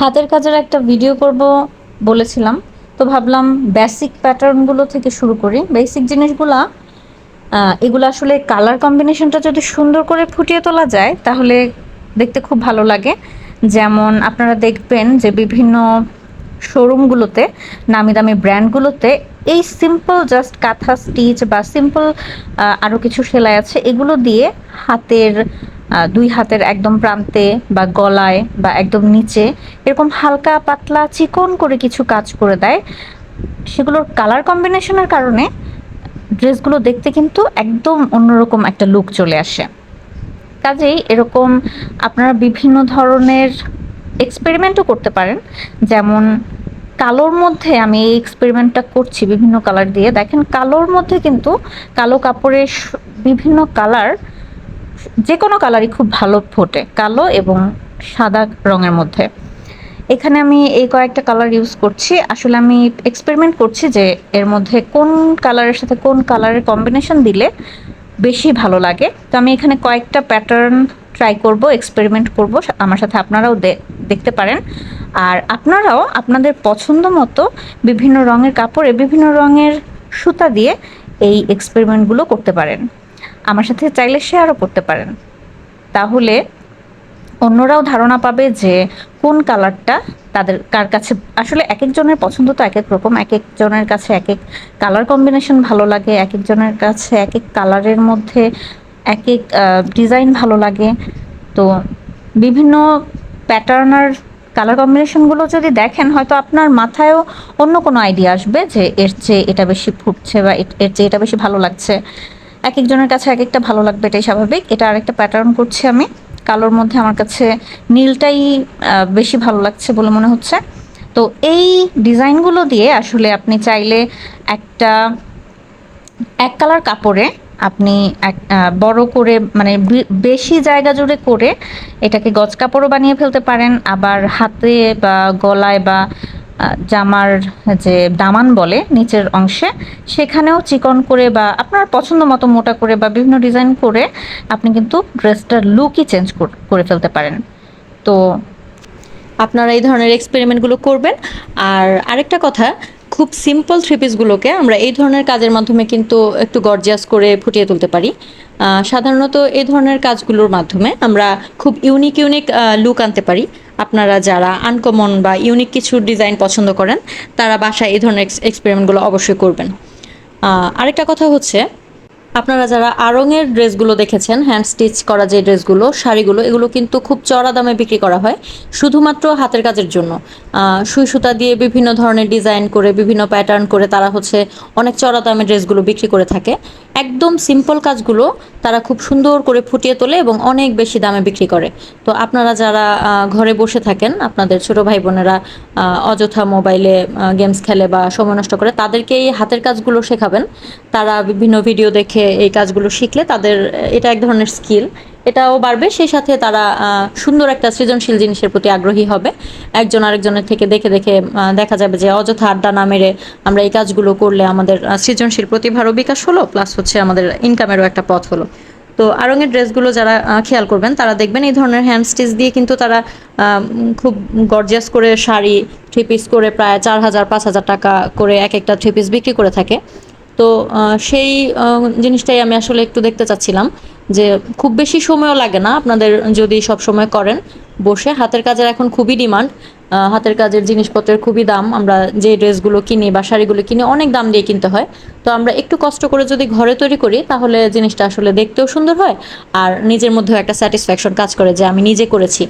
হাতের কাজের একটা ভিডিও করব বলেছিলাম। তো ভাবলাম বেসিক প্যাটার্নগুলো থেকে শুরু করি। বেসিক জিনিসগুলা এগুলো আসলে কালার কম্বিনেশনটা যদি সুন্দর করে ফুটিয়ে তোলা যায়, তাহলে দেখতে খুব ভালো লাগে। যেমন আপনারা দেখবেন যে বিভিন্ন শোরুমগুলোতে নামি দামি ব্র্যান্ডগুলোতে এই সিম্পল জাস্ট কাঁথা স্টিচ বা সিম্পল আরও কিছু সেলাই আছে, এগুলো দিয়ে হাতের দুই হাতের একদম প্রান্তে বা গলায় বা একদম নিচে এরকম হালকা পাতলা চিকন করে কিছু কাজ করে দেয়। সেগুলোর কালার কম্বিনেশনের কারণে ড্রেসগুলো দেখতে কিন্তু একদম অন্যরকম একটা লুক চলে আসে। কাজেই এরকম আপনারা বিভিন্ন ধরনের এক্সপেরিমেন্টও করতে পারেন। যেমন কালোর মধ্যে আমি এই এক্সপেরিমেন্টটা করছি বিভিন্ন কালার দিয়ে। দেখেন কালোর মধ্যে কিন্তু কালো কাপড়ের বিভিন্ন কালার যে কোনো কালারই খুব ভালো ফোটে, কালো এবং সাদা রঙের মধ্যে। এখানে আমি এই কয়েকটা কালার ইউজ করছি। আসলে আমি এক্সপেরিমেন্ট করছি যে এর মধ্যে কোন কালারের সাথে কোন কালারের কম্বিনেশন দিলে বেশি ভালো লাগে। তো আমি এখানে কয়েকটা প্যাটার্ন ট্রাই করব এক্সপেরিমেন্ট করব। আমার সাথে আপনারাও দেখতে পারেন। আর আপনারাও আপনাদের পছন্দ মতো বিভিন্ন রঙের কাপড়ে বিভিন্ন রঙের সুতা দিয়ে এই এক্সপেরিমেন্টগুলো করতে পারেন। আমার সাথে চাইলে শেয়ারও করতে পারেন। তাহলে অন্যরাও ধারণা পাবে যে কোন কালারটা তাদের কার কাছে, আসলে এক একজনের পছন্দ তো এক এক রকম এক একজনের কাছে এক এক কালার কম্বিনেশন ভালো লাগে এক একজনের কাছে এক এক কালারের মধ্যে এক এক ডিজাইন ভালো লাগে। তো বিভিন্ন প্যাটার্নার কালার কম্বিনেশনগুলো যদি দেখেন, হয়তো আপনার মাথায়ও অন্য কোনো আইডিয়া আসবে যে এর চেয়ে এটা বেশি ফুটছে বা এর- চেয়ে এটা বেশি ভালো লাগছে। এক একজনের কাছে এক একটা ভালো লাগবে, এটাই স্বাভাবিক। এটা আরেকটা প্যাটার্ন করছি আমি। কালোর মধ্যে আমার কাছে নীলটাই বেশি ভালো লাগছে বলে মনে হচ্ছে। তো এই ডিজাইনগুলো দিয়ে আসলে আপনি চাইলে একটা, এক কালার কাপড়ে আপনি এক বড় করে মানে বেশি জায়গা জুড়ে করে এটাকে গজ কাপড়ও বানিয়ে ফেলতে পারেন। আবার হাতে বা গলায় বা জামার যে দামান বলে নিচের অংশে, সেখানেও চিকন করে বা আপনার পছন্দ মতো মোটা করে বা বিভিন্ন ডিজাইন করে আপনি কিন্তু ড্রেসটার লুকই চেঞ্জ করে ফেলতে পারেন। তো আপনারা এই ধরনের এক্সপেরিমেন্টগুলো করবেন। আর আরেকটা কথা, খুব সিম্পল থ্রি পিসগুলোকে আমরা এই ধরনের কাজের মাধ্যমে কিন্তু একটু গর্জিয়াস করে ফুটিয়ে তুলতে পারি। সাধারণত এই ধরনের কাজগুলোর মাধ্যমে আমরা খুব ইউনিক ইউনিক লুক আনতে পারি। আপনারা যারা আনকমন বা ইউনিক কিছু ডিজাইন পছন্দ করেন, তারা বাসায় এই ধরনের এক্সপেরিমেন্টগুলো অবশ্যই করবেন। আরেকটা কথা হচ্ছে, আপনারা যারা আড়ংয়ের ড্রেসগুলো দেখেছেন হ্যান্ড স্টিচ করা যে ড্রেসগুলো, শাড়িগুলো, এগুলো কিন্তু খুব চড়া দামে বিক্রি করা হয়, শুধুমাত্র হাতের কাজের জন্য। সুই সুতা দিয়ে বিভিন্ন ধরনের ডিজাইন করে, বিভিন্ন প্যাটার্ন করে তারা হচ্ছে অনেক চড়া দামে ড্রেসগুলো বিক্রি করে থাকে। একদম সিম্পল কাজগুলো তারা খুব সুন্দর করে ফুটিয়ে তোলে এবং অনেক বেশি দামে বিক্রি করে। তো আপনারা যারা ঘরে বসে থাকেন, আপনাদের ছোট ভাই বোনেরা অযথা মোবাইলে গেমস খেলে বা সময় নষ্ট করে তাদেরকে এই হাতের কাজগুলো শেখাবেন। তারা বিভিন্ন ভিডিও দেখে এই কাজগুলো শিখলে তাদের এটা এক ধরনের স্কিল এটাও বাড়বে, সেই সাথে তারা সুন্দর একটা সৃজনশীল জিনিসের প্রতি আগ্রহী হবে। একজন আরেকজনের থেকে দেখে দেখে দেখা যাবে যে অযথা আড্ডা না মেরে আমরা এই কাজগুলো করলে আমাদের সৃজনশীল প্রতিভারও বিকাশ হলো প্লাস হচ্ছে আমাদের ইনকামেরও একটা পথ হলো। তো আরঙের ড্রেসগুলো যারা খেয়াল করবেন, তারা দেখবেন এই ধরনের হ্যান্ড স্টিচ দিয়ে কিন্তু তারা খুব গর্জিয়াস করে শাড়ি থ্রি পিস করে প্রায় চার হাজার, পাঁচ হাজার টাকা করে এক একটা থ্রি পিস বিক্রি করে থাকে। তো সেই জিনিসটাই আমি আসলে একটু দেখতে চাচ্ছিলাম। যে খুব বেশি সময়ও লাগে না, আপনাদের যদি সব সময় করেন বসে। হাতের কাজের এখন খুবই ডিমান্ড হাতের কাজের জিনিসপত্রের খুবই দাম। আমরা যে ড্রেসগুলো কিনি বা শাড়িগুলো কিনি, অনেক দাম দিয়ে কিনতে হয়। তো আমরা একটু কষ্ট করে যদি ঘরে তৈরি করি, তাহলে জিনিসটা আসলে দেখতেও সুন্দর হয় আর নিজের মধ্যেও একটা স্যাটিসফ্যাকশন কাজ করে যে আমি নিজে করেছি।